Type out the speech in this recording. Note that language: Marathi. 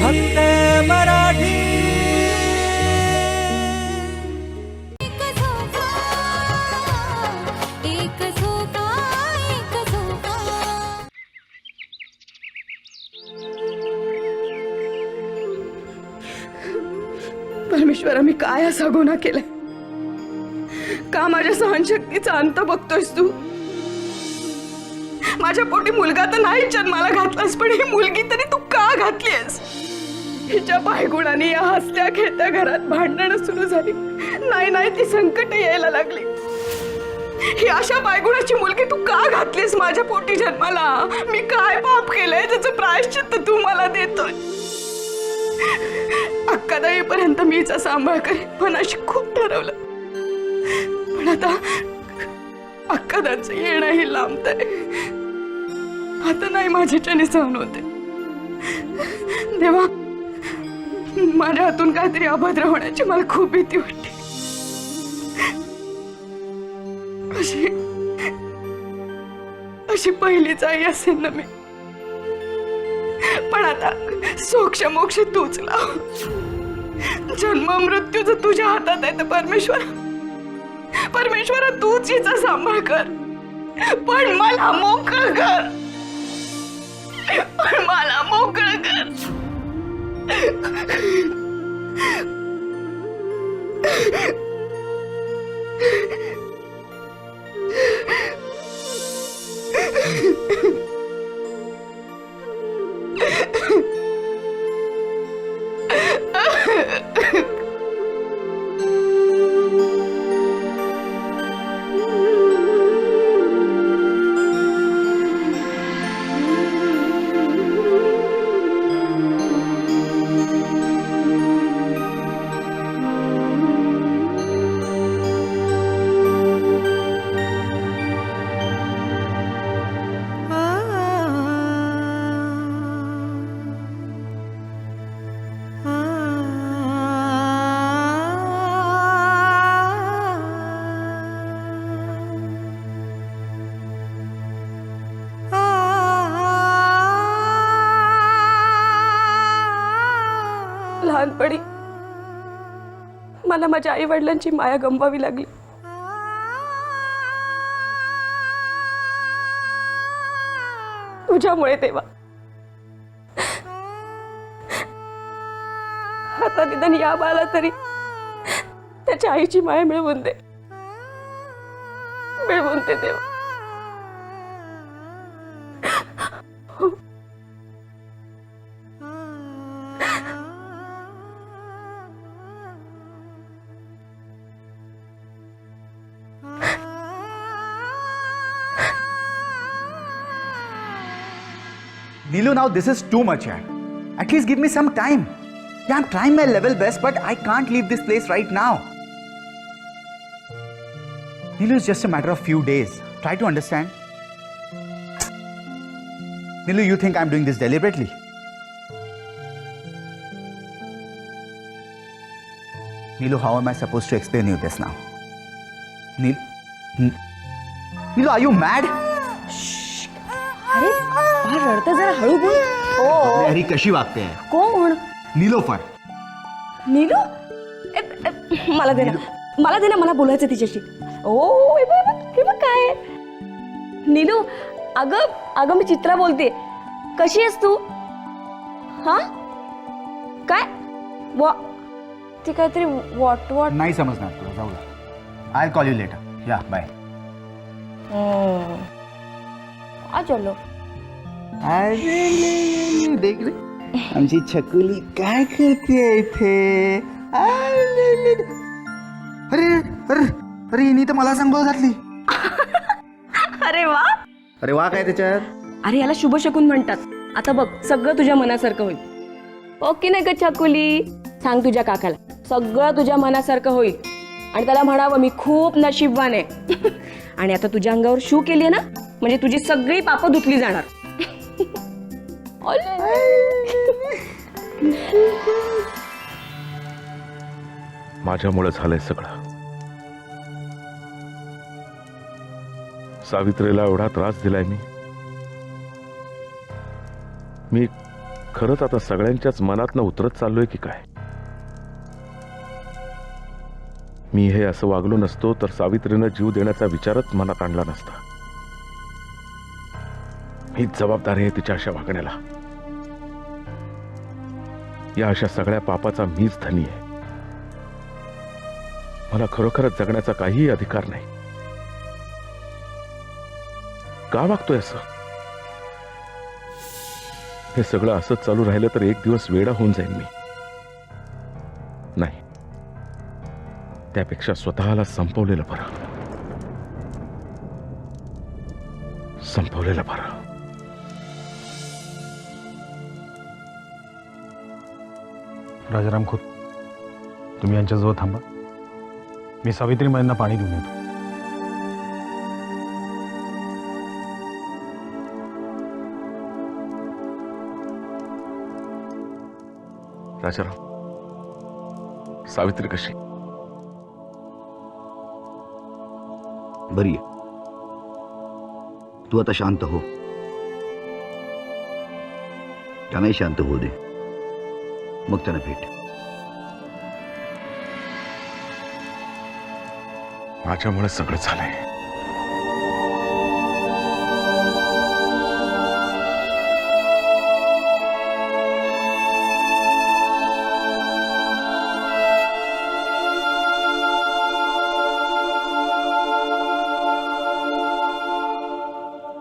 फक्त मराठी. परमेश्वरा मी काय असा गुन्हा केलाय? का माझ्या सहनशक्तीचा अंत बघतोयस तू? माझ्या पोटी मुलगा तर नाही जन्माला घातलास पण ही मुलगी तरी तू का घातलीस हिच्या बायगुणाने या हसत्या खेळत्या घरात भांडणं सुरू झाली. नाही नाही ती संकट यायला लागली. ही अशा बायगुणाची मुलगी तू का घातलीस माझ्या पोटी जन्माला? मी काय पाप केलंय त्याचं प्रायश्चित्त तू मला देतोय? अक्का येईपर्यंत मीच सांभाळ करे मनाशी खूप ठरवलं. पण आता अक्कादाचं येणंही लांबत आहे आता नाही माझ्याच्याने सहन होते. देवा माझ्या हातून काहीतरी अभद्र होण्याची मला खूप भीती वाटते. अशी अशी पहिलीच आई असेल ना मी. पण आता सोक्ष मोक्ष तूच लाव. जन्म मृत्यू जर तुझ्या हातात आहे तर परमेश्वर परमेश्वर तूच हिचा सांभाळ कर. पण मला मोकळ कर. पण मला मोकळ कर. Ha ha ha! लहानपणी मला माझ्या आई वडिलांची माया गमवावी लागली. तुझ्यामुळे तेव्हा आता निदान या बाला तरी त्याच्या आईची माया मिळवून दे. मिळवून दे देवा. Nilu, now this is too much. At least give me some time. Yeah, I'm trying my level best, but I can't leave this place right now. Nilu, it's just a matter of few days. Try to understand. Nilu, you think I'm doing this deliberately? Nilu, how am I supposed to explain you this now? Nilu, Nilu, are you mad? बाळ रडतं जरा हळू बोल. हो अरे कशी वागते? कोण निलोफर नीलू ए, ए, मला दे ना. मला दे ना मला बोलायचं तिच्याशी. ओ हे बघ, हे बघ, हे बघ काय आहे. नीलू अगं अगं मी चित्रा बोलते. कशी आहेस तू? हा? काय? वा ती काहीतरी वॉट वॉट नाही समजणार तुला जाऊ दे. आय कॉल यू लेटर या बाय आ चलो. अरे देख रे. आमची छकुली काय करते इथे? अरे अरे अरे अरे हिने तर मला सांगोळ घातली. अरे वा. अरे वा काय त्याच्यात? अरे याला शुभ शकून म्हणतात. आता बघ सगळं तुझ्या मनासारखं होईल. ओके नाही का छकुली? सांग तुझ्या काकाला. सगळं तुझ्या मनासारखं होईल. आणि त्याला म्हणावं मी खूप नशीबवान आहे. आणि आता तुझ्या अंगावर शू केली ना? म्हणजे तुझी सगळी पापं धुतली जाणार. माझ्यामुळे झालंय सगळं. सावित्रीला एवढा त्रास दिलाय मी. मी खरंच आता सगळ्यांच्याच मनातनं उतरत चाललोय की काय? मी हे असं वागलो नसतो तर सावित्रीनं जीव देण्याचा विचारच मनात आणला नसता. हीच जबाबदारी आहे तिच्या अशा वागण्याला. या अशा सगळ्या पापाचा मीच धनी आहे. मला खरोखरच जगण्याचा काहीही अधिकार नाही. का वागतोय असं? हे सगळं असंच चालू राहिलं तर एक दिवस वेडा होऊन जाईन मी. नाही. त्यापेक्षा स्वतःला संपवलेलं बरं. संपवलेलं बरं. राजाराम खोत तुम्ही यांच्याजवळ थांबा. मी सावित्री यांना पाणी देऊन येतो. राजाराम सावित्री कशी? बरी तू आता शांत हो. त्यांनाही शांत होऊ दे. मग त्यांना भेट. माझ्यामुळे सगळं झालंय.